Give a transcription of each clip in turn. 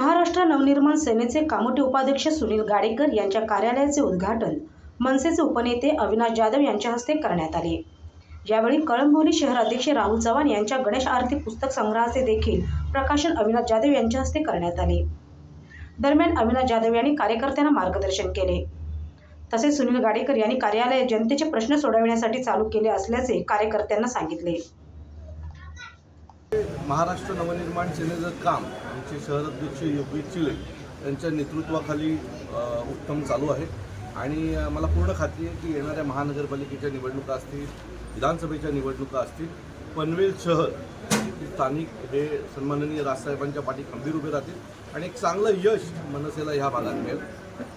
महाराष्ट्र नवनिर्माण सेनेचे कामोटे उपाध्यक्ष सुनील गाडेकर यांच्या कार्यालयाचे उद्घाटन मनसेचे उपनेते अविनाश जाधव यांच्या हस्ते करण्यात आले. यावेळी कळंबोली शहराध्यक्ष राहुल चव्हाण यांच्या गणेश आरती पुस्तक संग्रहाचे देखील प्रकाशन अविनाश जाधव यांच्या हस्ते करण्यात आले. दरम्यान अविनाश जाधव यांनी कार्यकर्त्यांना मार्गदर्शन केले. तसेच सुनील गाडेकर यांनी कार्यालय जनतेचे प्रश्न सोडविण्यासाठी चालू केले असल्याचे कार्यकर्त्यांना सांगितले. महाराष्ट्र नवनिर्माण सेनेचं काम आमचे शहराध्यक्ष योगेश चिले यांच्या नेतृत्वाखाली उत्तम चालू आहे. आणि मला पूर्ण खात्री आहे की येणाऱ्या महानगरपालिकेच्या निवडणुका असतील विधानसभेच्या निवडणुका असतील पनवेल शहर स्थानिक हे सन्माननीय राजसाहेबांच्या पाठी खंबीर उभे राहतील आणि एक चांगलं यश मनसेला ह्या भागात मिळेल.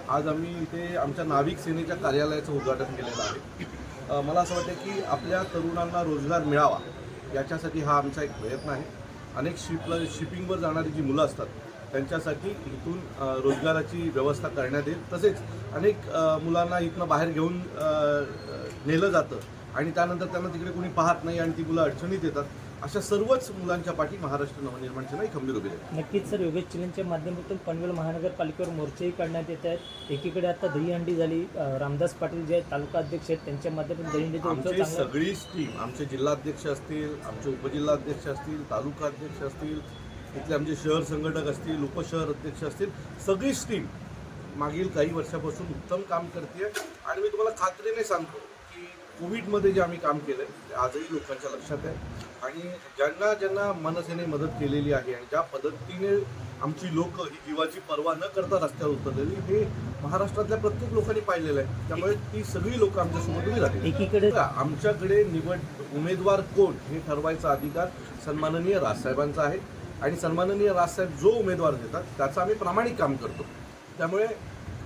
आज आम्ही इथे आमच्या नाविक सेनेच्या कार्यालयाचं उद्घाटन केलेलं आहे. मला असं वाटतं की आपल्या तरुणांना रोजगार मिळावा. याच्यासाठी हा आमचा एक प्रयत्न आहे. अनेक शिपला शिपिंगवर जाणारी जी मुलं असतात त्यांच्यासाठी इथून रोजगाराची व्यवस्था करण्यात येईल. तसेच अनेक मुलांना इथनं बाहेर घेऊन नेलं जातं आणि त्यानंतर त्यांना तिकडे कोणी पाहत नाही आणि ती मुलं अडचणीत येतात. अशा सर्वच मुलांच्या पाठी महाराष्ट्र नवनिर्माण सेना ही खंबीर उभी आहे. नक्कीच सर योगेश चिलेंच्या माध्यमातून पनवेल महानगरपालिकेवर मोर्चेही काढण्यात येत आहेत. एकीकडे आता दहीहंडी झाली. रामदास पाटील जे आहेत तालुका अध्यक्ष आहेत त्यांच्या माध्यमातून दहीहंडीचा उत्सव आमची चांगला सगळीच टीम आमचे जिल्हाध्यक्ष असतील आमचे उपजिल्हाध्यक्ष असतील तालुका अध्यक्ष असतील इथले आमचे शहर संघटक असतील उपशहर अध्यक्ष असतील सगळीच टीम मागील काही वर्षापासून उत्तम काम करते आणि मी तुम्हाला खात्रीने सांगतो की कोविडमध्ये जे आम्ही काम केलं ते आजही लोकांच्या लक्षात आहे. आणि ज्यांना ज्यांना मनसेने मदत केलेली आहे आणि ज्या पद्धतीने आमची लोक ही जीवाची पर्वा न करता रस्त्यावर उतरलेली हे महाराष्ट्रातल्या प्रत्येक लोकांनी पाहिलेलं आहे. त्यामुळे ती सगळी लोक आमच्यासोबत उभी राहतील एकीकडे आमच्याकडे निवड उमेदवार कोण हे ठरवायचा अधिकार सन्माननीय राजसाहेबांचा आहे. आणि सन्माननीय राजसाहेब जो उमेदवार देतात त्याचं आम्ही प्रामाणिक काम करतो. त्यामुळे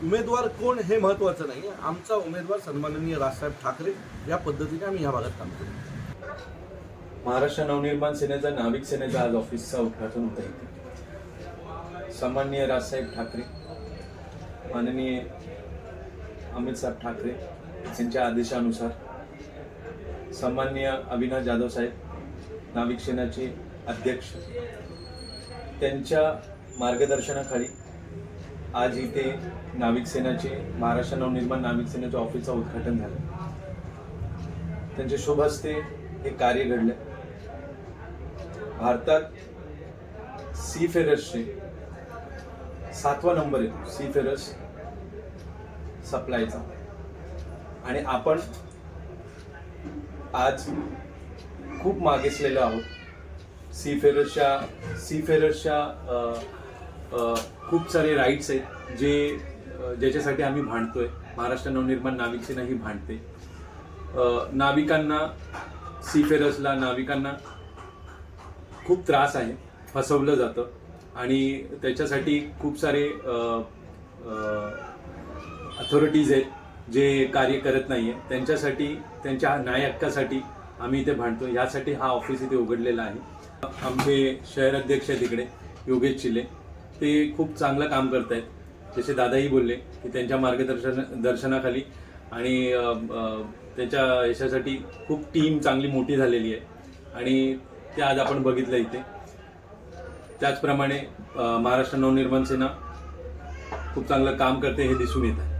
उमेदवार कोण हे महत्त्वाचं नाही आमचा उमेदवार सन्माननीय राजसाहेब ठाकरे या पद्धतीने आम्ही ह्या भागात काम करतो महाराष्ट्र नवनिर्माण सेनेचा नाविक सेनेचा आज ऑफिसचा उद्घाटन होत आहे. सन्माननीय राजसाहेब ठाकरे माननीय अमित साहेब ठाकरे यांच्या आदेशानुसार सन्माननीय अविनाश जाधव साहेब नाविक सेनाचे अध्यक्ष त्यांच्या मार्गदर्शनाखाली आज इथे नाविक सेनाचे महाराष्ट्र नवनिर्माण नाविक सेनेच्या ऑफिसचं उद्घाटन झालं. त्यांचे शुभ हस्ते हे कार्य घडले. भारतात सी फेरसचे सातवा नंबर येतो. सी फेरस सप्लायचा आणि आपण आज खूप मागेसलेलो आहोत. सी फेरसच्या सी फेरसच्या खूप सारे राईट्स आहेत जे ज्याच्यासाठी आम्ही भांडतोय. महाराष्ट्र नवनिर्माण नाविक सेना ही भांडते नाविकांना सीफेरसला नाविकांना खूप त्रास आहे फसवलं जातं. आणि त्याच्यासाठी खूप सारे अथॉरिटीज आहेत जे कार्य करत नाही आहे त्यांच्यासाठी त्यांच्या न्याय हक्कासाठी आम्ही इथे भांडतो यासाठी हा ऑफिस इथे उघडलेला आहे. आमचे शहर अध्यक्ष आहेत योगेश चिले. ते खूप चांगलं काम करत आहेत जसे दादाही बोलले की त्यांच्या मार्गदर्शन दर्शनाखाली आणि त्याच्या यशासाठी खूप टीम चांगली मोठी झालेली आहे. आणि ते आज आपण बघितलं इथे. त्याचप्रमाणे महाराष्ट्र नवनिर्माण सेना खूप चांगलं काम करते हे दिसून येत आहे.